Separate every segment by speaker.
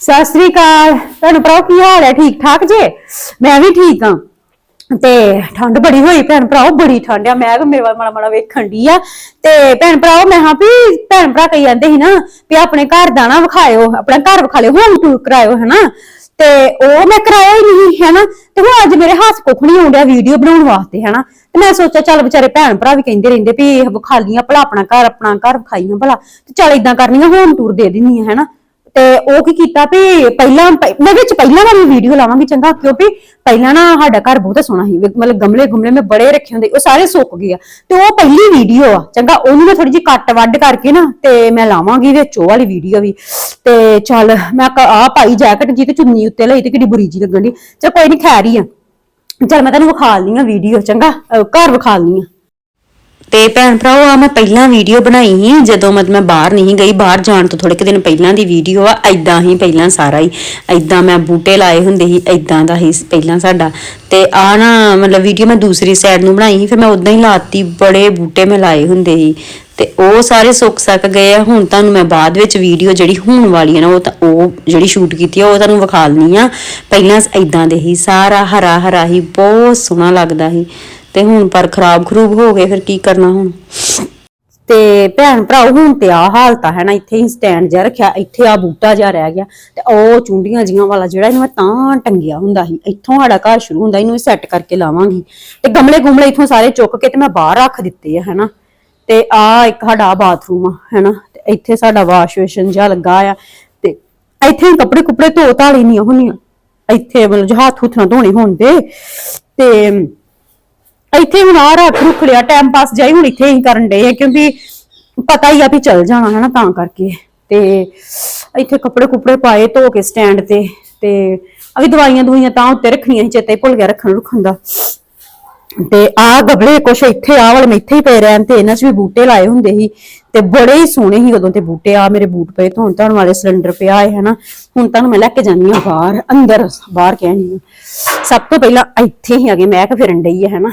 Speaker 1: ਸਤਿ ਸ੍ਰੀ ਅਕਾਲ। ਤੁਹਾਨੂੰ ਭਰਾ ਕੀ ਹਾਲ ਹੈ? ਠੀਕ ਠਾਕ ਜੇ? ਮੈਂ ਵੀ ਠੀਕ ਹਾਂ। ਤੇ ਠੰਡ ਬੜੀ ਹੋਈ, ਭੈਣ ਭਰਾਓ, ਬੜੀ ਠੰਡ ਆ। ਮੈਂ ਵੀ ਮੇਰੇ ਵੱਲ ਮਾੜਾ ਮਾੜਾ ਵੇਖਣ ਦੀ ਆ। ਤੇ ਭੈਣ ਭਰਾਓ, ਮੈਂ ਹਾਂ ਵੀ ਭੈਣ ਭਰਾ ਕਹੀ ਜਾਂਦੇ ਸੀ ਨਾ ਵੀ ਆਪਣੇ ਘਰ ਦਾ ਨਾ ਵਿਖਾਇਓ, ਆਪਣਾ ਘਰ ਵਿਖਾ ਲਿਓ ਹੋਮ ਟੂਰ ਕਰਾਇਓ, ਹਨਾ? ਤੇ ਉਹ ਮੈਂ ਕਰਾਇਆ ਹੀ ਨਹੀਂ, ਹੈਨਾ? ਤੇ ਹੁਣ ਅੱਜ ਮੇਰੇ ਹੱਥ ਕੁੱਖ ਨਹੀਂ ਆਉਂਦਿਆ ਵੀਡੀਓ ਬਣਾਉਣ ਵਾਸਤੇ, ਹੈਨਾ? ਤੇ ਮੈਂ ਸੋਚਿਆ ਚੱਲ ਵਿਚਾਰੇ ਭੈਣ ਭਰਾ ਵੀ ਕਹਿੰਦੇ ਰਹਿੰਦੇ ਵੀ ਇਹ ਵਿਖਾ ਲੀਆਂ ਭਲਾ ਆਪਣਾ ਘਰ ਆਪਣਾ ਘਰ ਵਿਖਾਈਆਂ, ਭਲਾ। ਤੇ ਚੱਲ ਇਦਾਂ ਕਰਨੀਆਂ ਹੋਮ ਟੂਰ ਦੇ ਦਿੰਨੀ ਆ ਹੈਨਾ? ਤੇ ਉਹ ਕੀ ਕੀਤਾ ਵੀ ਪਹਿਲਾਂ ਪ- ਮੈਂ ਵਿੱਚ ਪਹਿਲਾਂ ਵਾਲੀ ਵੀਡੀਓ ਲਾਵਾਂਗੀ, ਚੰਗਾ, ਕਿਉਂਕਿ ਪਹਿਲਾਂ ਨਾ ਸਾਡਾ ਘਰ ਬਹੁਤ ਸੋਹਣਾ ਸੀ। ਵੀ ਮਤਲਬ ਗਮਲੇ ਗੁਮਲੇ ਮੈਂ ਬੜੇ ਰੱਖੇ ਹੁੰਦੇ, ਉਹ ਸਾਰੇ ਸੁੱਕ ਗਏ ਆ। ਤੇ ਉਹ ਪਹਿਲੀ ਵੀਡੀਓ ਆ, ਚੰਗਾ, ਉਹਨੂੰ ਮੈਂ ਥੋੜੀ ਜਿਹੀ ਕੱਟ ਵੱਢ ਕਰਕੇ ਨਾ, ਤੇ ਮੈਂ ਲਾਵਾਂਗੀ ਵਿੱਚ ਉਹ ਵਾਲੀ ਵੀਡੀਓ ਵੀ। ਤੇ ਚੱਲ, ਮੈਂ ਆ ਪਾਈ ਜੈਕਟ ਜੀ ਤੇ ਚੁੰਨੀ ਉੱਤੇ ਲਈ ਤੇ ਕਿੱਡੀ ਬੁਰੀ ਜੀ ਲੱਗਣ ਦੀ ਚਲ ਕੋਈ ਨਹੀਂ ਖੈਰ ਹੀ ਆ। ਚੱਲ ਮੈਂ ਤੈਨੂੰ ਵਿਖਾ ਲਨੀ ਆ ਵੀਡੀਓ ਚੰਗਾ, ਅਹ ਘਰ ਵਿਖਾ ਲਨੀ ਆ।
Speaker 2: ਤੇ ਭੈਣ ਭਰਾਓ ਆ ਮੈਂ ਪਹਿਲਾਂ ਵੀਡੀਓ ਬਣਾਈ ਸੀ, ਜਦੋਂ ਮਤ ਮੈਂ ਬਾਹਰ ਨਹੀਂ ਗਈ, ਬਾਹਰ ਜਾਣ ਤੋਂ ਥੋੜੇ ਕੁ ਦਿਨ ਪਹਿਲਾਂ ਦੀ ਵੀਡੀਓ ਆ ਐਦਾਂ ਹੀ ਪਹਿਲਾਂ ਸਾਰਾ ਹੀ ਐਦਾਂ ਮੈਂ ਬੂਟੇ ਲਾਏ ਹੁੰਦੇ ਸੀ ਐਦਾਂ ਦਾ ਹੀ ਪਹਿਲਾਂ ਸਾਡਾ। ਤੇ ਆ ਨਾ ਮਤਲਬ ਵੀਡੀਓ ਮੈਂ ਦੂਸਰੀ ਸਾਈਡ ਨੂੰ ਬਣਾਈ ਸੀ, ਫਿਰ ਮੈਂ ਉਦਾਂ ਹੀ ਲਾਤੀ, ਬੜੇ ਬੂਟੇ ਮੈਂ ਲਾਏ ਹੁੰਦੇ ਸੀ। ਤੇ ਉਹ ਸਾਰੇ ਸੁੱਕ ਸੱਕ ਗਏ ਆ, ਹੁਣ ਤੁਹਾਨੂੰ ਮੈਂ ਬਾਅਦ ਵਿੱਚ ਵੀਡੀਓ ਜਿਹੜੀ ਹੋਣ ਵਾਲੀ ਹੈ ਨਾ, ਉਹ ਤਾਂ ਉਹ ਜਿਹੜੀ ਸ਼ੂਟ ਕੀਤੀ ਆ, ਉਹ ਤੁਹਾਨੂੰ ਵਿਖਾ ਲਨੀ ਆ। ਪਹਿਲਾਂ ਐਦਾਂ ਦੇ ਹੀ, ਸਾਰਾ ਹਰਾ ਹਰਾ ਹੀ, ਬਹੁਤ ਸੋਹਣਾ ਲੱਗਦਾ ਸੀ। ਤੇ ਹੁਣ ਪਰ ਖਰਾਬ ਖਰੂਬ ਹੋ ਗਏ, ਫਿਰ ਕੀ ਕਰਨਾ ਹੁਣ?
Speaker 1: ਤੇ ਭੈਣ ਭਰਾਓ ਹੁਣ ਤੇ ਆ ਹਾਲਤ ਆ ਹੈ ਨਾ ਇੱਥੇ ਹੀ ਸਟੈਂਡ ਜਿਹਾ ਰੱਖਿਆ, ਇੱਥੇ ਆ ਬੂਟਾ ਜਿਹਾ ਰਹਿ ਗਿਆ, ਤੇ ਉਹ ਚੁੰਡੀਆਂ ਜੀਆਂ ਵਾਲਾ ਜਿਹੜਾ ਇਹਨੂੰ ਮੈਂ ਤਾਂ ਟੰਗਿਆ ਹੁੰਦਾ ਸੀ, ਇੱਥੋਂ ਸਾਡਾ ਘਰ ਸ਼ੁਰੂ ਹੁੰਦਾ, ਇਹਨੂੰ ਸੈੱਟ ਕਰਕੇ ਲਾਵਾਂਗੀ। ਤੇ ਗਮਲੇ ਗੁਮਲੇ ਇੱਥੋਂ ਸਾਰੇ ਚੁੱਕ ਕੇ ਤੇ ਮੈਂ ਬਾਹਰ ਰੱਖ ਦਿੱਤੇ ਆ, ਹੈਨਾ। ਤੇ ਆ ਇੱਕ ਸਾਡਾ ਬਾਥਰੂਮ ਆ, ਹੈਨਾ, ਤੇ ਇੱਥੇ ਸਾਡਾ ਵਾਸ਼ ਬੇਸ਼ਨ ਜਿਹਾ ਲੱਗਾ ਆ, ਤੇ ਇੱਥੇ ਹੀ ਕੱਪੜੇ ਕੁਪੜੇ ਧੋ ਧਾਲੀ ਨਹੀਂ ਹੁੰਦੀਆਂ। ਇੱਥੇ ਮਤਲਬ ਹੱਥ ਹੁੱਥ ਨਾ ਧੋਣੇ ਹੋਣ ਹੁੰਦੇ, ਤੇ ਇੱਥੇ ਹੁਣ ਆ ਰੱਖ ਰੁਖ ਲਿਆ ਟਾਈਮ ਪਾਸ ਜਾਈ, ਹੁਣ ਇੱਥੇ ਹੀ ਕਰਨ ਡੇ ਆ, ਕਿਉਂਕਿ ਪਤਾ ਹੀ ਆ ਵੀ ਚੱਲ ਜਾਣਾ ਹੈ ਨਾ ਤਾਂ ਕਰਕੇ। ਤੇ ਇੱਥੇ ਕੱਪੜੇ ਕੁਪੜੇ ਪਾਏ, ਧੋ ਕੇ ਸਟੈਂਡ ਤੇ ਤੇ ਅਭੀ ਦਵਾਈਆਂ ਦਵਾਈਆਂ ਤਾਂ ਉੱਤੇ ਰੱਖਣੀਆਂ ਸੀ, ਚੇਤੇ ਭੁੱਲ ਗਿਆ ਰੱਖਣ ਰੁਖਣ ਦਾ। ਤੇ ਆ ਗਬਲੇ ਕੁਛ ਇੱਥੇ ਆ ਵਾਲੇ ਮੈਂ ਇੱਥੇ ਹੀ ਪਏ ਰਹਿਣ ਤੇ, ਇਹਨਾਂ 'ਚ ਵੀ ਬੂਟੇ ਲਾਏ ਹੁੰਦੇ ਸੀ। ਤੇ ਬੜੇ ਹੀ ਸੋਹਣੇ ਸੀ ਉਦੋਂ ਤੇ ਬੂਟੇ ਆ ਮੇਰੇ ਬੂਟ ਪਏ ਧੋਣ ਧੋਣ ਵਾਲੇ, ਸਿਲੰਡਰ ਪਿਆ ਹੈ ਹਨਾ। ਹੁਣ ਤੁਹਾਨੂੰ ਮੈਂ ਲੈ ਕੇ ਜਾਨੀ ਆ ਬਾਹਰ, ਅੰਦਰ, ਬਾਹਰ ਕਹਿਣੀ ਸਭ ਤੋਂ ਪਹਿਲਾਂ ਇੱਥੇ ਹੀ ਆ ਗਏ ਮੈਂ ਕਿ ਫਿਰਨ ਡਈ ਹੈ ਹਨਾ।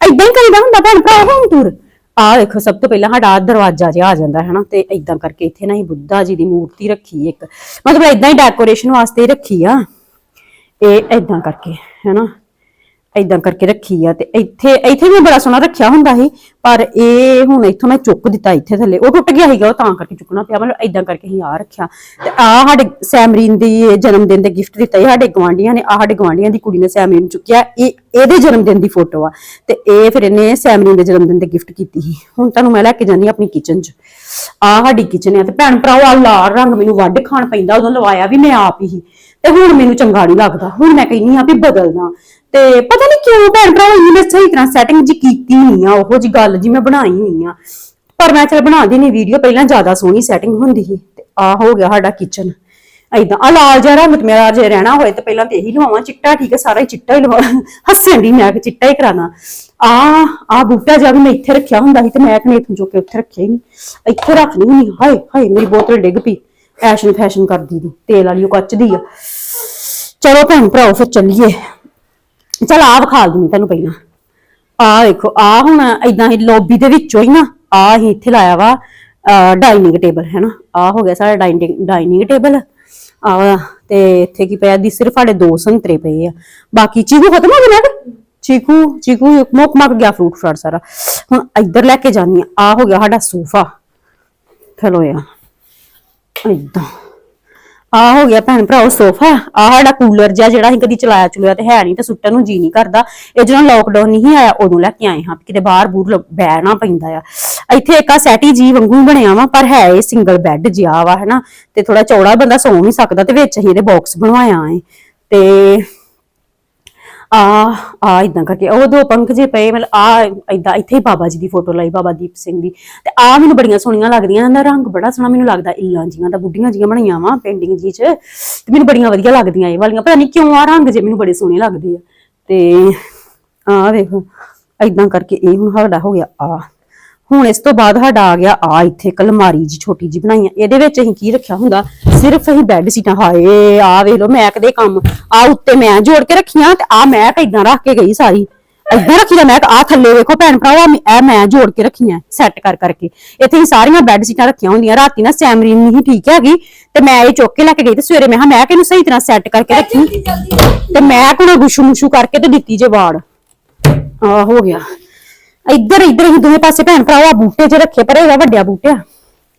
Speaker 1: ਏਦਾਂ ਹੀ ਕਰੀਦਾ ਹੁੰਦਾ ਭੈਣ ਭਰਾ ਹੋਮ ਟੂਰ ਆ ਦੇਖੋ ਸਭ ਤੋਂ ਪਹਿਲਾਂ ਸਾਡਾ ਆਹ ਦਰਵਾਜ਼ਾ ਜਿਹਾ ਆ ਜਾਂਦਾ ਹੈ ਨਾ ਤੇ ਏਦਾਂ ਕਰਕੇ ਇੱਥੇ ਨਾ ਹੀ ਬੁੱਧਾ ਜੀ ਦੀ ਮੂਰਤੀ ਰੱਖੀ ਇੱਕ। ਮਤਲਬ ਏਦਾਂ ਹੀ ਡੈਕੋਰੇਸ਼ਨ ਵਾਸਤੇ ਹੀ ਰੱਖੀ ਆ। ਇਹ ਏਦਾਂ ਕਰਕੇ, ਹੈਨਾ? ਏਦਾਂ ਕਰਕੇ ਰੱਖੀ ਆ ਤੇ ਇੱਥੇ ਇੱਥੇ ਵੀ ਬੜਾ ਸੋਹਣਾ ਰੱਖਿਆ ਹੁੰਦਾ ਸੀ, ਪਰ ਇਹ ਹੁਣ ਇੱਥੋਂ ਮੈਂ ਚੁੱਕ ਦਿੱਤਾ ਇੱਥੇ ਥੱਲੇ। ਉਹ ਟੁੱਟ ਗਿਆ ਸੀਗਾ, ਉਹ ਤਾਂ ਕਰਕੇ ਚੁੱਕਣਾ ਪਿਆ, ਮਤਲਬ ਏਦਾਂ ਕਰਕੇ ਹੀ ਆ ਰੱਖਿਆ। ਤੇ ਆ ਸਾਡੇ ਸੈਮਰੀਨ ਦੀ ਜਨਮ ਦਿਨ ਦੇ ਗਿਫਟ ਦਿੱਤਾ ਸੀ, ਸਾਡੇ ਗਵਾਂਢੀਆਂ ਨੇ ਆ ਸਾਡੇ ਗਵਾਂਢੀਆਂ ਦੀ ਕੁੜੀ ਨੇ ਸੈਮਰੀਨ ਚੁੱਕਿਆ, ਇਹ, ਇਹਦੇ ਜਨਮ ਦਿਨ ਦੀ ਫੋਟੋ ਆ। ਤੇ ਇਹ ਫਿਰ ਇਹਨੇ ਸੈਮਰੀਨ ਦੇ ਜਨਮ ਦਿਨ ਦੇ ਗਿਫਟ ਕੀਤੀ ਸੀ। ਹੁਣ ਤੁਹਾਨੂੰ ਮੈਂ ਲੈ ਕੇ ਜਾਂਦੀ ਹਾਂ ਆਪਣੀ ਕਿਚਨ 'ਚ। ਆ ਸਾਡੀ ਕਿਚਨ ਆ ਤੇ ਭੈਣ ਭਰਾਓ ਆ ਲਾਲ ਰੰਗ ਮੈਨੂੰ ਵੱਢ ਖਾਣ ਪੈਂਦਾ, ਉਦੋਂ ਲਵਾਇਆ ਵੀ ਮੈਂ ਆਪ ਹੀ। ਤੇ ਹੁਣ ਮੈਨੂੰ ਚੰਗਾ ਨਹੀਂ ਲੱਗਦਾ। ਹੁਣ ਮੈਂ ਕਹਿੰਨੀ ਆ ਵੀ ਬਦਲਦਾ। ਤੇ ਪਤਾ ਨਹੀਂ ਕਿਉਂ ਭੈਣ ਭਰਾ ਇੰਨੀ ਮੈਂ ਸਹੀ ਤਰ੍ਹਾਂ ਸੈਟਿੰਗ ਜੀ ਕੀਤੀ ਨਹੀਂ ਆ, ਉਹੋ ਜੀ ਗੱਲ ਜੀ ਮੈਂ ਬਣਾਈ ਨਹੀਂ ਆ। ਪਰ ਮੈਂ ਚਲ ਬਣਾਉਂਦੀ ਨਹੀਂ ਵੀਡੀਓ, ਪਹਿਲਾਂ ਜ਼ਿਆਦਾ ਸੋਹਣੀ ਸੈਟਿੰਗ ਹੁੰਦੀ ਸੀ, ਤੇ ਆ ਹੋ ਗਿਆ ਸਾਡਾ ਕਿਚਨ ਐਦਾਂ ਆ ਲਾਲ ਜਿਹਾ ਰੰਗ ਜੇ ਰਹਿਣਾ ਹੋਏ ਤੇ ਪਹਿਲਾਂ ਤੇ ਇਹੀ ਲਵਾਵਾਂ, ਚਿੱਟਾ ਠੀਕ ਹੈ ਸਾਰਾ ਹੀ ਚਿੱਟਾ ਹੀ ਲਵਾ ਹੱਸਣ ਦੀ ਮੈਂ ਕਿ ਚਿੱਟਾ ਹੀ ਕਰਾਣਾ। ਆ ਆ ਬੂਟਾ ਜਦ ਮੈਂ ਇੱਥੇ ਰੱਖਿਆ ਹੁੰਦਾ ਸੀ, ਤੇ ਮੈਂ ਕਨੇ ਇਥੋਂ ਜੋ ਕੇ ਉੱਥੇ ਰੱਖਿਆ ਹੀ ਨਹੀਂ। ਇੱਥੇ ਰੱਖਣੀ ਨਹੀਂ ਹਾਏ ਹਾਏ, ਮੇਰੀ ਬੋਤਲ ਡਿੱਗ ਪਈ। ਐਸ਼ਨ ਫੈਸ਼ਨ ਕਰਦੀ ਦੀ, ਤੇਲ ਵਾਲੀ ਉਹ ਕੱਚ ਦੀ ਆ। ਚਲੋ ਭੈਣ ਭਰਾਓ, ਫਿਰ ਚੱਲੀਏ। ਚਲ ਆਹ ਵਿਖਾ ਦਿੰਦੀ ਤੈਨੂੰ ਪਹਿਲਾਂ। ਆਹ ਦੇਖੋ ਆਹ ਹੁਣ ਇਦਾਂ ਹੀ ਲੌਬੀ ਦੇ ਵਿੱਚੋਂ ਹੀ ਨਾ ਆਹ ਹੀ ਇੱਥੇ ਲਾਇਆ ਵਾ ਡਾਈਨਿੰਗ ਟੇਬਲ ਹੈ ਨਾ? ਆ ਹੋ ਗਿਆ ਸਾਡਾ ਡਾਈਨਿੰਗ ਡਾਈਨਿੰਗ ਟੇਬਲ ਆਹ, ਤੇ ਇੱਥੇ ਕੀ ਪਿਆ? ਦੀ ਸਿਰਫ ਸਾਡੇ ਦੋ ਸੰਤਰੇ ਪਏ ਆ। ਬਾਕੀ ਚੀਕੂ ਖਤਮ ਹੋ ਗਏ ਨਾ? ਚੀਕੂ ਚੀਕੂ, ਮੁੱਕ ਮੱਕ ਗਿਆ ਫਰੂਟ ਫਰਾਟ ਸਾਰਾ। ਹੁਣ ਇੱਧਰ ਲੈ ਕੇ ਜਾਨੀ ਆ। ਆ ਹੋ ਗਿਆ ਸਾਡਾ ਸੋਫਾ। ਚਲੋ ਯਾ ਇਦਾਂ ਆ ਹੋ ਗਿਆ ਭੈਣ ਭਰਾਓ, ਸੋਫਾ। ਆ ਸਾਡਾ ਕੂਲਰ ਜਿਹਾ ਜਿਹੜਾ ਅਸੀਂ ਕਦੀ ਚਲਾਇਆ ਚੁਲਿਆ ਤੇ ਹੈ ਨਹੀਂ ਤੇ ਸੁੱਟਣ ਨੂੰ ਜੀ ਨਹੀਂ ਕਰਦਾ। ਇਹ ਜਦੋਂ ਲੋਕਡਾਊਨ ਨਹੀਂ ਆਇਆ, ਉਦੋਂ ਲੈ ਕੇ ਆਏ ਹਾਂ ਕਿਤੇ ਬਾਹਰ ਬੂਰ ਲ- ਬਹਿਣਾ ਪੈਂਦਾ ਆ। ਇੱਥੇ ਇੱਕ ਆ ਸੈਟੀ ਜੀ ਵਾਂਗੂ ਬਣਿਆ ਵਾ, ਪਰ ਹੈ ਇਹ ਸਿੰਗਲ ਬੈੱਡ ਜਿਹਾ ਵਾ, ਹਨਾ। ਤੇ ਥੋੜਾ ਚੌੜਾ ਬੰਦਾ ਸੌ ਨਹੀਂ ਸਕਦਾ ਤੇ ਵਿੱਚ ਅਸੀਂ ਇਹਦੇ ਬਾਕਸ ਬਣਵਾਇਆ ਏ। ਤੇ ਆ ਆ ਇਦਾਂ ਕਰਕੇ। ਉਹ ਦੋ ਪੰਖ ਜੇ ਪਏ, ਮਤਲਬ ਆ ਇਦਾਂ ਇੱਥੇ ਹੀ ਬਾਬਾ ਜੀ ਦੀ ਫੋਟੋ ਲਾਈ, ਬਾਬਾ ਦੀਪ ਸਿੰਘ ਦੀ। ਤੇ ਆ ਮੈਨੂੰ ਬੜੀਆਂ ਸੋਹਣੀਆਂ ਲੱਗਦੀਆਂ, ਇਹਨਾਂ ਦਾ ਰੰਗ ਬੜਾ ਸੋਹਣਾ ਮੈਨੂੰ ਲੱਗਦਾ, ਇੱਲਾਂ ਜੀਆਂ ਦਾ, ਬੁੱਢੀਆਂ ਜੀਆਂ ਬਣੀਆਂ ਵਾ, ਪੇਂਟਿੰਗ ਜੀ ਚ। ਤੇ ਮੈਨੂੰ ਬੜੀਆਂ ਵਧੀਆ ਲੱਗਦੀਆਂ ਇਹ ਵਾਲੀਆਂ। ਪਤਾ ਨਹੀਂ ਕਿਉਂ ਆ ਰੰਗ ਜੇ ਮੈਨੂੰ ਬੜੇ ਸੋਹਣੇ ਲੱਗਦੇ ਆ। ਤੇ ਆ ਵੇਖੋ ਇਦਾਂ ਕਰਕੇ ਇਹ ਹੁਣ ਸਾਡਾ ਹੋ ਗਿਆ ਆ। ਹੁਣ ਇਸ ਤੋਂ ਬਾਅਦ ਸਾਡਾ ਆ ਗਿਆ ਆ ਇੱਥੇ ਇੱਕ ਅਲਮਾਰੀ ਜੀ ਛੋਟੀ ਜੀ ਬਣਾਈ ਆ। ਇਹਦੇ ਵਿੱਚ ਅਸੀਂ ਕੀ ਰੱਖਿਆ ਹੁੰਦਾ? ਸਿਰਫ ਅਸੀਂ ਬੈੱਡ ਸੀਟਾਂ ਹਾਏ ਆ ਵੇਖ ਲਓ ਮੈਂ ਕਦੇ ਕੰਮ ਆ ਉੱਤੇ ਮੈਂ ਜੋੜ ਕੇ ਰੱਖੀਆਂ ਤੇ ਆ ਮੈਂ ਇਦਾਂ ਰੱਖ ਕੇ ਗਈ ਸਾਰੀ। ਏਦਾਂ ਰੱਖੀ ਦਾ ਮੈਂ ਆ ਥੱਲੇ ਵੇਖੋ ਭੈਣ ਭਰਾਵਾ ਇਹ ਮੈਂ ਜੋੜ ਕੇ ਰੱਖੀਆਂ ਸੈੱਟ ਕਰ ਕਰਕੇ। ਇੱਥੇ ਹੀ ਸਾਰੀਆਂ ਬੈੱਡ ਸੀਟਾਂ ਰੱਖੀਆਂ ਹੁੰਦੀਆਂ। ਰਾਤੀ ਨਾ ਸੈਮਰੀ ਨਹੀਂ ਠੀਕ ਹੈਗੀ ਤੇ ਮੈਂ ਇਹ ਚੁੱਕ ਕੇ ਲੈ ਕੇ ਗਈ ਤੇ ਸਵੇਰੇ ਮੈਂ ਕਿਹਾ ਮੈਂ ਕਿ ਇਹਨੂੰ ਸਹੀ ਤਰ੍ਹਾਂ ਸੈੱਟ ਕਰਕੇ ਰੱਖੀ? ਤੇ ਮੈਂ ਕੋਲ ਗੁਸ਼ੂ ਮੁਸ਼ੂ ਕਰਕੇ ਤੇ ਦਿੱਤੀ ਜੇ ਵਾੜ। ਆ ਹੋ ਗਿਆ। ਇੱਧਰ ਇੱਧਰ ਹੀ ਦੋਵੇਂ ਪਾਸੇ ਭੈਣ ਭਰਾਵਾ ਬੂਟੇ 'ਚ ਰੱਖੇ, ਪਰ ਇਹਦਾ ਵੱਡਿਆ ਬੂਟਿਆ।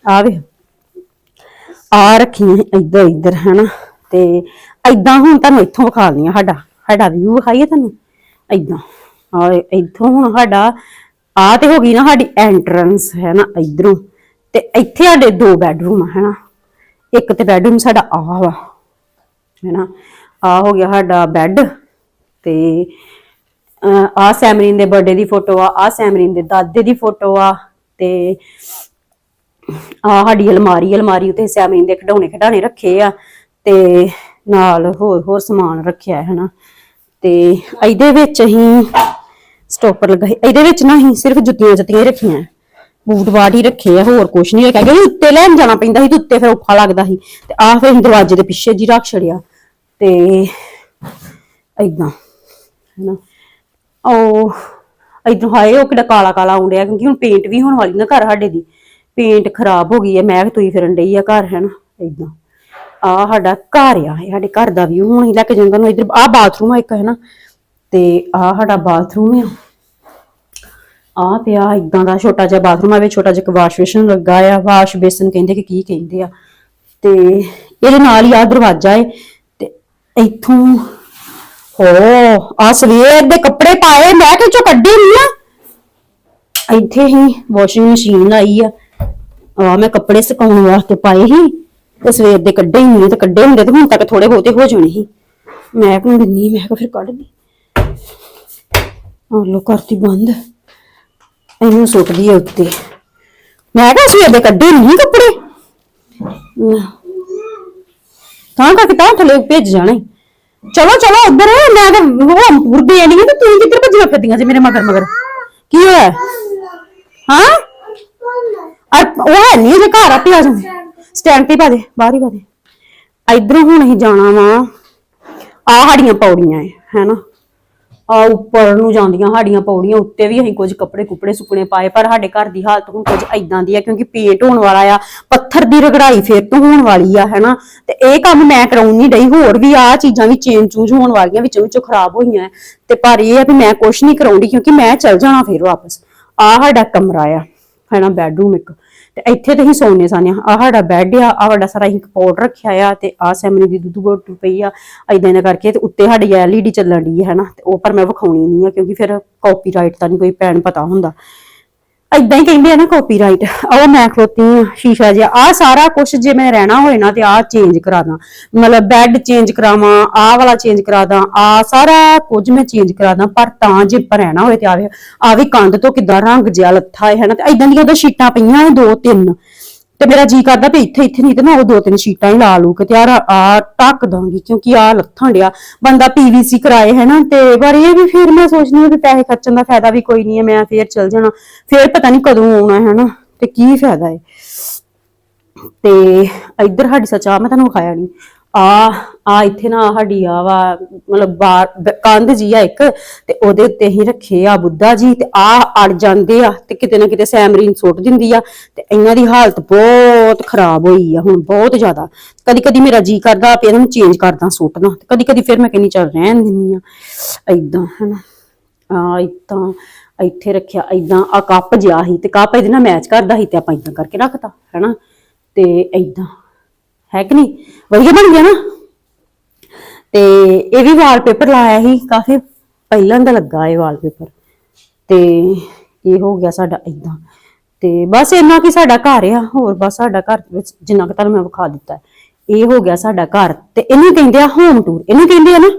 Speaker 1: ਆ ਵੇ ਆ ਰੱਖੀਆਂ ਇੱਧਰ ਇੱਧਰ, ਹਨਾ। ਤੇ ਐਦਾਂ ਹੁਣ ਤੁਹਾਨੂੰ ਇੱਥੋਂ ਵਿਖਾ ਲਈਆਂ ਸਾਡਾ ਸਾਡਾ ਵਿਊ ਵਿਖਾਈਏ ਤੁਹਾਨੂੰ। ਐਦਾਂ ਆ ਇੱਥੋਂ ਹੁਣ ਸਾਡਾ ਆ ਤੇ ਹੋ ਗਈ ਨਾ ਸਾਡੀ ਐਂਟਰੈਂਸ ਹੈ ਨਾ ਇਧਰੋਂ। ਤੇ ਇੱਥੇ ਸਾਡੇ ਦੋ ਬੈਡਰੂਮ ਆ, ਹੈਨਾ। ਇੱਕ ਤੇ ਬੈਡਰੂਮ ਸਾਡਾ ਆ ਵਾ, ਹੈਨਾ। ਆ ਹੋ ਗਿਆ ਸਾਡਾ ਬੈੱਡ ਤੇ ਆ ਸੈਮਰੀਨ ਦੇ ਬਰਥਡੇ ਦੀ ਫੋਟੋ ਆ ਆ ਸੈਮਰੀਨ ਦੇ ਦਾਦੇ ਦੀ ਫੋਟੋ ਆ ਤੇ ਆ ਸਾਡੀ ਅਲਮਾਰੀ ਅਲਮਾਰੀ ਉਤੇ ਸੈਮਰੀਨ ਦੇ ਖਿਡੌਣੇ ਖਿਡਾਣੇ ਰੱਖੇ ਆ ਤੇ ਨਾਲ ਹੋਰ ਹੋਰ ਸਮਾਨ ਰੱਖਿਆ ਹੈ ਹਨਾ। ਤੇ ਇਹਦੇ ਵਿੱਚ ਅਸੀਂ ਸਟੋਪਰ ਲਗਾਏ, ਇਹਦੇ ਵਿੱਚ ਨਾ ਅਸੀਂ ਸਿਰਫ ਜੁੱਤੀਆਂ ਜੁੱਤੀਆਂ ਰੱਖੀਆਂ ਬੂਟ ਬਾਟ ਹੀ ਰੱਖੇ ਆ, ਹੋਰ ਕੁਛ ਨਹੀਂ ਰੱਖਿਆ, ਕਿਉਂਕਿ ਉੱਤੇ ਲੈਣ ਜਾਣਾ ਪੈਂਦਾ ਸੀ ਤੇ ਉੱਤੇ ਫਿਰ ਔਖਾ ਲੱਗਦਾ ਸੀ। ਤੇ ਆਹ ਫਿਰ ਅਸੀਂ ਦਰਵਾਜ਼ੇ ਦੇ ਪਿੱਛੇ ਜੀ ਰੱਖ ਛੜਿਆ ਤੇ ਏਦਾਂ, ਹੈਨਾ। ਉਹ ਇਧਰ ਹਾਏ, ਉਹ ਕਿਹੜਾ ਕਾਲਾ ਕਾਲਾ ਆਉਂਦਿਆ ਕਿਉਂਕਿ ਹੁਣ ਪੇਂਟ ਵੀ ਹੋਣ ਵਾਲੀ ਨਾ ਘਰ ਸਾਡੇ ਦੀ। ਪੇਂਟ ਖਰਾਬ ਹੋ ਗਈ ਹੈ, ਮੈਂ ਤੁਈ ਫਿਰਨ ਡਈ ਆ ਘਰ ਹੈ ਨਾ ਇਦਾਂ ਆ ਸਾਡਾ ਘਰ ਆ, ਇਹ ਸਾਡੇ ਘਰ ਦਾ ਵੀ ਹੁਣ ਹੀ ਲੈ ਕੇ ਜਾਂਦਾ ਨੂੰ ਇਧਰ ਆ ਬਾਥਰੂਮ ਆ ਇੱਕ ਹੈ ਨਾ ਤੇ ਆ ਸਾਡਾ ਬਾਥਰੂਮ ਆ। ਆ ਪਿਆ ਇਦਾਂ ਦਾ ਛੋਟਾ ਜਿਹਾ ਬਾਥਰੂਮ ਆ ਵਿੱਚ ਛੋਟਾ ਜਿਹਾ ਵਾਸ਼ ਬੇਸਨ ਲੱਗਾ ਆ ਵਾਸ਼ ਬੇਸਨ ਕਹਿੰਦੇ ਕਿ ਕੀ ਕਹਿੰਦੇ ਆ। ਤੇ ਇਹਦੇ ਨਾਲ ਹੀ ਆ ਦਰਵਾਜ਼ਾ ਏ, ਤੇ ਇੱਥੋਂ ਹੋ ਆ ਸਵੇਰ ਦੇ ਕੱਪੜੇ ਪਾਏ, ਮੈਂ ਕਿ ਚੋਂ ਕੱਢੇ ਨਹੀਂ ਆ? ਇੱਥੇ ਹੀ ਵਾਸ਼ਿੰਗ ਮਸ਼ੀਨ ਲਾਈ ਆ। ਆ ਮੈਂ ਕੱਪੜੇ ਸੁਕਾਉਣ ਵਾਸਤੇ ਪਾਏ ਸੀ, ਤੇ ਸਵੇਰ ਦੇ ਕੱਢੇ ਹੀ ਨਹੀਂ, ਤੇ ਕੱਢੇ ਹੁੰਦੇ ਤੇ ਹੁਣ ਤੱਕ ਥੋੜੇ ਬਹੁਤੇ ਹੋ ਜਾਣੇ ਸੀ। ਮੈਂ ਕਿਉਂ ਦਿੰਨੀ, ਮੈਂ ਕਿਹਾ ਫਿਰ ਕੱਢ ਦੀ। ਆ ਲੋ ਕਰਤੀ ਬੰਦ। ਇਹਨੂੰ ਸੁੱਟਦੀ ਆ ਉੱਤੇ। ਮੈਂ ਕਿਹਾ ਸਵੇਰ ਦੇ ਕੱਢੇ ਨਹੀਂ ਕੱਪੜੇ। ਤਾਂ ਕਰਕੇ ਤਾਂ ਥੱਲੇ ਭੇਜ ਜਾਣੇ ਚਲੋ ਚਲੋ, ਉੱਧਰ ਮੈਂ ਤਾਂ ਉਹ ਮੁਰਦੇ ਨਹੀਂ ਤੇ ਤੂੰ ਕਿੱਧਰ ਭੱਜੀਆਂ ਫਿਰਦੀਆਂ ਜੇ ਮੇਰੇ ਮਗਰ ਮਗਰ? ਕੀ ਹੋਇਆ? ਹਾਂ? ਆ ਉਹ ਹੈ ਨਹੀਂ ਜੇ ਘਰ ਆ ਪਿਆ ਜਾਂਦੇ ਸਟੈਂਡ ਤੇ ਪਾ ਦੇ, ਬਾਹਰ ਹੀ ਪਾ ਦੇ। ਇਧਰੋਂ ਹੁਣ ਅਸੀਂ ਜਾਣਾ ਵਾ। ਆ ਸਾਡੀਆਂ ਪੌੜੀਆਂ ਹੈ ਹੈਨਾ? ਆ ਉੱਪਰ ਨੂੰ ਜਾਂਦੀਆਂ ਸਾਡੀਆਂ ਪੌੜੀਆਂ ਉੱਤੇ ਵੀ ਅਸੀਂ ਕੁਝ ਕੱਪੜੇ ਕੁਪੜੇ ਸੁੱਕਣੇ ਪਾਏ, ਪਰ ਸਾਡੇ ਘਰ ਦੀ ਹਾਲਤ ਹੁਣ ਕੁਝ ਐਦਾਂ ਦੀ ਆ, ਕਿਉਂਕਿ ਪੇਂਟ ਹੋਣ ਵਾਲਾ ਆ, ਪੱਥਰ ਦੀ ਰਗੜਾਈ ਫੇਰ ਤੋਂ ਹੋਣ ਵਾਲੀ ਆ, ਹੈਨਾ? ਤੇ ਇਹ ਕੰਮ ਮੈਂ ਕਰਾਉਣ ਨਹੀਂ ਡਈ, ਹੋਰ ਵੀ ਆ ਚੀਜ਼ਾਂ ਵੀ ਚੇਂਜ ਚੂਜ ਹੋਣ ਵਾਲੀਆਂ ਵਿੱਚੋਂ ਵਿੱਚੋਂ ਖਰਾਬ ਹੋਈਆਂ। ਤੇ ਪਰ ਇਹ ਆ ਵੀ ਮੈਂ ਕੁਝ ਨਹੀਂ ਕਰਾਉਂਦੀ ਕਿਉਂਕਿ ਮੈਂ ਚੱਲ ਜਾਣਾ ਫੇਰ ਵਾਪਸ। ਆ ਸਾਡਾ ਕਮਰਾ ਆ, ਹੈਨਾ ਬੈਡਰੂਮ ਇੱਕ। ਤੇ ਇੱਥੇ ਤੇ ਹੀ ਸੌਣੇ ਸਾਨੇ ਆ ਸਾਡਾ ਬੈੱਡ ਆ ਆ ਵੱਡਾ ਸਾਰਾ ਹੀ ਕਪੋਰਡ ਰੱਖਿਆ ਆ ਤੇ ਆ ਸੈਮਨੀ ਦੀ ਦੁੱਧ ਬੋਤਲ ਪਈ ਆ ਐਦਾਂ ਦਾ ਕਰਕੇ ਤੇ ਉੱਤੇ ਸਾਡੀ ਐਲਈਡੀ ਚੱਲਣ ਦੀ ਹੈ ਨਾ ਤੇ ਉਹ ਪਰ ਮੈਂ ਵਿਖਾਉਣੀ ਨਹੀਂ ਆ ਕਿਉਂਕਿ ਫਿਰ ਕਾਪੀਰਾਈਟ ਤਾਂ ਨਹੀਂ ਕੋਈ ਪੈਣ ਪਤਾ ਹੁੰਦਾ। ਐਦਾਂ ਹੀ ਕਹਿੰਦੇ ਆ ਨਾ ਕਾਪੀਰਾਈਟ ਉਹ ਮੈਂ ਖਲੋਤੀ ਆ ਸ਼ੀਸ਼ਾ ਜਿਹਾ। ਆ ਸਾਰਾ ਕੁਝ ਜੇ ਮੈਂ ਰਹਿਣਾ ਹੋਏ ਨਾ ਤੇ ਆ ਚੇਂਜ ਕਰਾ ਦਾਂ। ਮਤਲਬ ਬੈੱਡ ਚੇਂਜ ਕਰਾਵਾਂ ਆ ਵਾਲਾ ਚੇਂਜ ਕਰਾ ਦਾਂ ਆ ਸਾਰਾ ਕੁਝ ਮੈਂ ਚੇਂਜ ਕਰਾ ਦਾਂ, ਪਰ ਤਾਂ ਜੇ ਪਰ ਰਹਿਣਾ ਹੋਏ ਤੇ ਆਵੇ ਆਵੇ ਕੰਧ ਤੋਂ ਕਿਦਾਂ ਰੰਗ ਜਿਹਾ ਲੱਥਾ ਹੈ ਨਾ? ਤੇ ਐਦਾਂ ਦੀਆਂ ਉਹਦਾ ਸ਼ੀਟਾਂ ਪਈਆਂ ਨੇ ਦੋ ਤਿੰਨ। ਤੇ ਮੇਰਾ ਜੀ ਕਰਦਾ ਵੀ ਇੱਥੇ ਇੱਥੇ ਨਹੀਂ ਤੇ ਮੈਂ ਉਹ ਦੋ ਤਿੰਨ ਸ਼ੀਟਾਂ ਹੀ ਲਾ ਲੂ ਕਿ ਤੇ ਯਾਰ ਆ ਟੱਕ ਦਾਂਗੀ ਕਿਉਂਕਿ ਆ ਲੱਥਾਂ ਡਿਆ। ਬੰਦਾ ਪੀਵੀਸੀ ਕਰਾਏ ਹੈ ਨਾ ਤੇ ਪਰ ਇਹ ਵੀ ਫਿਰ ਮੈਂ ਸੋਚਨੀ ਆ ਵੀ ਪੈਸੇ ਖਰਚਣ ਦਾ ਫਾਇਦਾ ਵੀ ਕੋਈ ਨਹੀਂ ਹੈ, ਮੈਂ ਫੇਰ ਚਲ ਜਾਣਾ। ਫੇਰ ਪਤਾ ਨਹੀਂ ਕਦੋਂ ਆਉਣਾ ਹੈ ਨਾ ਤੇ ਕੀ ਫਾਇਦਾ ਹੈ? ਤੇ ਇੱਧਰ ਸਾਡੀ ਸੱਚ ਮੈਂ ਤੁਹਾਨੂੰ ਵਿਖਾਇਆ ਨਹੀਂ ਆ ਆ ਇੱਥੇ ਨਾ ਸਾਡੀ ਆ ਵਾ, ਮਤਲਬ ਬਾਰ ਕੰਧ ਜੀ ਆ ਇੱਕ, ਤੇ ਉਹਦੇ ਉੱਤੇ ਹੀ ਰੱਖੇ ਆ ਬੁੱਧਾ ਜੀ, ਤੇ ਆ ਅੜ ਜਾਂਦੇ ਆ, ਤੇ ਕਿਤੇ ਨਾ ਕਿਤੇ ਸੈਮਰੀਨ ਸੁੱਟ ਦਿੰਦੀ ਆ, ਤੇ ਇਹਨਾਂ ਦੀ ਹਾਲਤ ਬਹੁਤ ਖਰਾਬ ਹੋਈ ਆ ਹੁਣ, ਬਹੁਤ ਜ਼ਿਆਦਾ। ਕਦੀ ਕਦੀ ਮੇਰਾ ਜੀ ਕਰਦਾ ਵੀ ਇਹਨਾਂ ਨੂੰ ਚੇਂਜ ਕਰਦਾ ਸੁੱਟਦਾ ਤੇ ਕਦੀ ਕਦੀ ਫਿਰ ਮੈਂ ਕਹਿੰਨੀ ਚੱਲ ਰਹਿਣ ਦਿੰਨੀ ਆ। ਐਦਾਂ ਹਨਾ। ਆ ਇਦਾਂ ਇੱਥੇ ਰੱਖਿਆ ਇਦਾਂ ਆ ਕੱਪ ਜਿਆ ਸੀ, ਤੇ ਕੱਪ ਇਹਦੇ ਨਾਲ ਮੈਚ ਕਰਦਾ ਸੀ, ਤੇ ਆਪਾਂ ਇਦਾਂ ਕਰਕੇ ਰੱਖਤਾ, ਹੈਨਾ। ਤੇ ਇਦਾਂ ਹੈ ਕਿ ਨਹੀਂ? ਵਧੀਆ ਬਣ ਗਿਆ ਨਾ? ਤੇ ਇਹ ਵੀ ਵਾਲਪੇਪਰ ਲਾਇਆ ਸੀ, ਕਾਫੀ ਪਹਿਲਾਂ ਦਾ ਲੱਗਾ ਇਹ ਵਾਲਪੇਪਰ ਤੇ ਇਹ ਹੋ ਗਿਆ ਸਾਡਾ ਇਦਾਂ ਤੇ ਬਸ ਇੰਨਾ ਕਿ ਸਾਡਾ ਘਰ ਆ, ਹੋਰ ਬਸ ਸਾਡਾ ਘਰ ਵਿੱਚ ਜਿੰਨਾ ਕਿ ਤੁਹਾਨੂੰ ਮੈਂ ਵਿਖਾ ਦਿੱਤਾ ਇਹ ਹੋ ਗਿਆ ਸਾਡਾ ਘਰ। ਤੇ ਇਹਨੂੰ ਕਹਿੰਦੇ ਆ ਹੋਮ ਟੂਰ ਇਹਨੂੰ ਕਹਿੰਦੇ ਆ ਨਾ?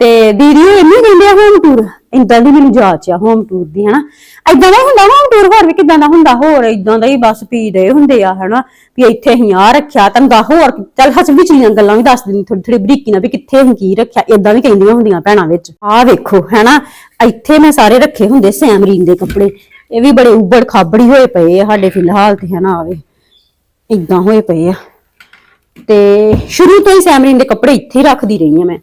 Speaker 1: ਤੇ ਦੀਦੀ, ਉਹ ਇਹਨੂੰ ਕਹਿੰਦੇ ਆ ਹੋਮ ਟੂਰ ਇਦਾਂ ਦੀ ਮੈਨੂੰ ਜਾਚ ਆ ਹੋਮ ਟੂਰ ਦੀ, ਹਨਾ। ਇਦਾਂ ਦਾ ਹੁੰਦਾ ਹੋਮ ਟੂਰ ਹੋਰ ਵੀ ਕਿਦਾਂ ਦਾ ਹੁੰਦਾ, ਹੋਰ ਇਦਾਂ ਦਾ ਹੀ ਬਸ ਪੀ ਦੇ ਹੁੰਦੇ ਆ, ਹਨਾ। ਵੀ ਇੱਥੇ ਅਸੀਂ ਆ ਰੱਖਿਆ ਤੁਹਾਨੂੰ ਹੋਰ, ਚੱਲ ਹਸ ਵਿਚਲੀਆਂ ਗੱਲਾਂ ਵੀ ਦੱਸ ਦਿੰਦੀ ਥੋੜੀ ਥੋੜੀ ਬਰੀਕੀ ਨਾਲ ਵੀ ਕਿੱਥੇ ਅਸੀਂ ਕੀ ਰੱਖਿਆ ਇਦਾਂ ਵੀ ਕਹਿੰਦੀਆਂ ਹੁੰਦੀਆਂ ਭੈਣਾਂ ਵਿੱਚ। ਆਹ ਵੇਖੋ, ਹਨਾ, ਇੱਥੇ ਮੈਂ ਸਾਰੇ ਰੱਖੇ ਹੁੰਦੇ ਸੈਮਰੀਨ ਦੇ ਕੱਪੜੇ। ਇਹ ਵੀ ਬੜੇ ਉਬੜ ਖਾਬੜੀ ਹੋਏ ਪਏ ਆ, ਸਾਡੇ ਫਿਲਹਾਲ ਤੇ, ਹਨਾ, ਆਵੇ। ਇਦਾਂ ਹੋਏ ਪਏ ਆ। ਤੇ ਸ਼ੁਰੂ ਤੋਂ ਹੀ ਸੈਮਰੀਨ ਦੇ ਕੱਪੜੇ ਇੱਥੇ ਹੀ ਰੱਖਦੀ ਰਹੀ ਆ ਮੈਂ।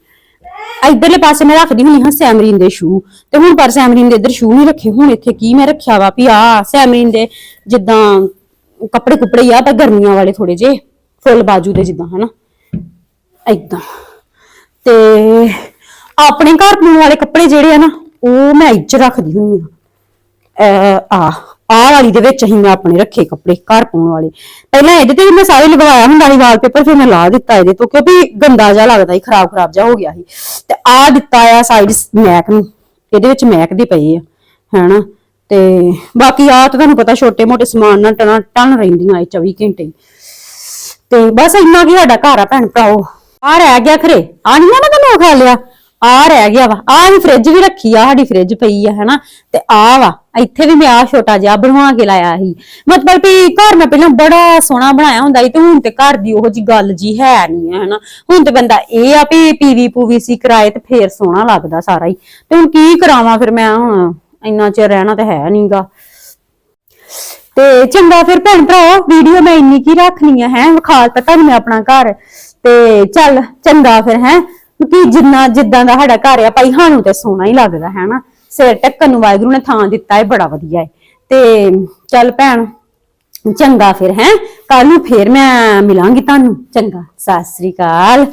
Speaker 1: ਇਧਰਲੇ ਪਾਸੇ ਮੈਂ ਰੱਖਦੀ ਹੁੰਦੀ ਹਾਂ ਸੈਮਰੀਨ ਦੇ ਸ਼ੂ ਤੇ ਹੁਣ ਪਰ ਸੈਮਰੀਨ ਦੇ ਇੱਧਰ ਸ਼ੂ ਨਹੀਂ ਰੱਖੇ ਹੁਣ, ਇੱਥੇ ਕੀ ਮੈਂ ਰੱਖਿਆ ਵਾ ਵੀ ਆ ਸੈਮਰੀਨ ਦੇ ਜਿੱਦਾਂ ਕੱਪੜੇ ਕੁਪੜੇ ਆ ਤਾਂ ਗਰਮੀਆਂ ਵਾਲੇ ਥੋੜੇ ਜੇ ਫੁੱਲ ਬਾਜੂ ਦੇ ਜਿੱਦਾਂ, ਹਨਾ? ਏਦਾਂ। ਤੇ ਆਪਣੇ ਘਰ ਪਾਉਣ ਵਾਲੇ ਕੱਪੜੇ ਜਿਹੜੇ ਆ ਨਾ, ਉਹ ਮੈਂ ਇੱਚ ਰੱਖਦੀ ਹੁੰਦੀ ਆ ਆ। ਆ ਵਾਲੀ ਦੇ ਵਿੱਚ ਹੀ ਮੈਂ ਆਪਣੇ ਰੱਖੇ ਕੱਪੜੇ, ਘਰ ਪਾਉਣ ਵਾਲੇ। ਪਹਿਲਾਂ ਇਹਦੇ ਤੇ ਵੀ ਮੈਂ ਸਾਰੇ ਲਗਵਾਇਆ ਹੁੰਦਾ ਸੀ ਵਾਲਪੇਪਰ ਫਿਰ ਮੈਂ ਲਾ ਦਿੱਤਾ ਇਹਦੇ ਤੋਂ, ਕਿਉਂਕਿ ਗੰਦਾ ਜਿਹਾ ਲੱਗਦਾ ਸੀ ਖਰਾਬ ਖਰਾਬ ਜਿਹਾ ਹੋ ਗਿਆ ਸੀ। ਤੇ ਆ ਦਿੱਤਾ ਆ ਸਾਈਡ ਮੈਕ ਨੂੰ, ਇਹਦੇ ਵਿੱਚ ਮੈਕ ਦੀ ਪਏ ਆ, ਹੈਨਾ? ਤੇ ਬਾਕੀ ਆ ਤਾਂ ਤੁਹਾਨੂੰ ਪਤਾ ਛੋਟੇ ਮੋਟੇ ਸਮਾਨ ਨਾਲ ਟਨ ਟਨ ਰਹਿੰਦੀਆਂ ਇਹ 24 ਘੰਟੇ। ਤੇ ਬਸ ਇੰਨਾ ਕੀ ਸਾਡਾ ਘਰ ਆ ਭੈਣ ਭਰਾਓ ਆ ਰਹਿ ਗਿਆ ਖਰੇ। ਆ ਨਹੀਂ ਨਾ ਤੈਨੂੰ ਖਾ ਲਿਆ। ਆ ਰਹਿ ਗਿਆ ਵਾ। ਆ ਵੀ ਫ੍ਰਿਜ ਵੀ ਰੱਖੀ ਆ, ਸਾਡੀ ਫ੍ਰਿਜ ਪਈ ਆ, ਹਨਾ? ਤੇ ਆ ਵਾ। ਇੱਥੇ ਵੀ ਮੈਂ ਆ ਛੋਟਾ ਜਿਹਾ ਬਣਵਾ ਕੇ ਲਾਇਆ ਸੀ। ਮਤਲਬ ਵੀ ਘਰ ਮੈਂ ਪਹਿਲਾਂ ਬੜਾ ਸੋਹਣਾ ਬਣਾਇਆ ਹੁੰਦਾ ਸੀ ਤੇ ਹੁਣ ਤੇ ਘਰ ਦੀ ਉਹੋ ਜੀ ਗੱਲ ਜੀ ਹੈ ਨਹੀਂ ਹੈ, ਹਨਾ? ਹੁਣ ਤੇ ਬੰਦਾ ਇਹ ਆ ਵੀ ਪੀਵੀ ਪੂਵੀਸੀ ਕਰਾਏ ਤੇ ਫੇਰ ਸੋਹਣਾ ਲੱਗਦਾ ਸਾਰਾ ਹੀ। ਤੇ ਹੁਣ ਕੀ ਕਰਾਵਾਂ ਫਿਰ ਮੈਂ ਹੁਣ? ਇੰਨਾ ਚਿਰ ਰਹਿਣਾ ਤੇ ਹੈ ਨਹੀਂਗਾ ਤੇ ਚੰਗਾ ਫਿਰ ਭੈਣ ਭਰਾ, ਵੀਡੀਓ ਮੈਂ ਇੰਨੀ ਕੀ ਰੱਖਣੀ ਹੈ ਹੈ? ਵਿਖਾਲ ਤਾਂ ਤੁਹਾਨੂੰ ਮੈਂ ਆਪਣਾ ਘਰ। ਤੇ ਚੱਲ, ਚੰਗਾ ਫਿਰ, ਹੈ? ਕਿ ਜਿੰਨਾ ਜਿੱਦਾਂ ਦਾ ਸਾਡਾ ਘਰ ਆ ਭਾਈ, ਸਾਨੂੰ ਤੇ ਸੋਹਣਾ ਹੀ ਲੱਗਦਾ, ਹੈ ਨਾ? ਸਿਰ ਟੱਕਣ ਨੂੰ ਵਾਹਿਗੁਰੂ ਨੇ ਥਾਂ ਦਿੱਤਾ ਹੈ ਬੜਾ ਵਧੀਆ ਹੈ ਤੇ ਚੱਲ ਭੈਣ, ਚੰਗਾ ਫਿਰ, ਹੈ? ਕੱਲ ਨੂੰ ਫੇਰ ਮੈਂ ਮਿਲਾਂਗੀ ਤੁਹਾਨੂੰ। ਚੰਗਾ, ਸਤਿ ਸ੍ਰੀ ਅਕਾਲ।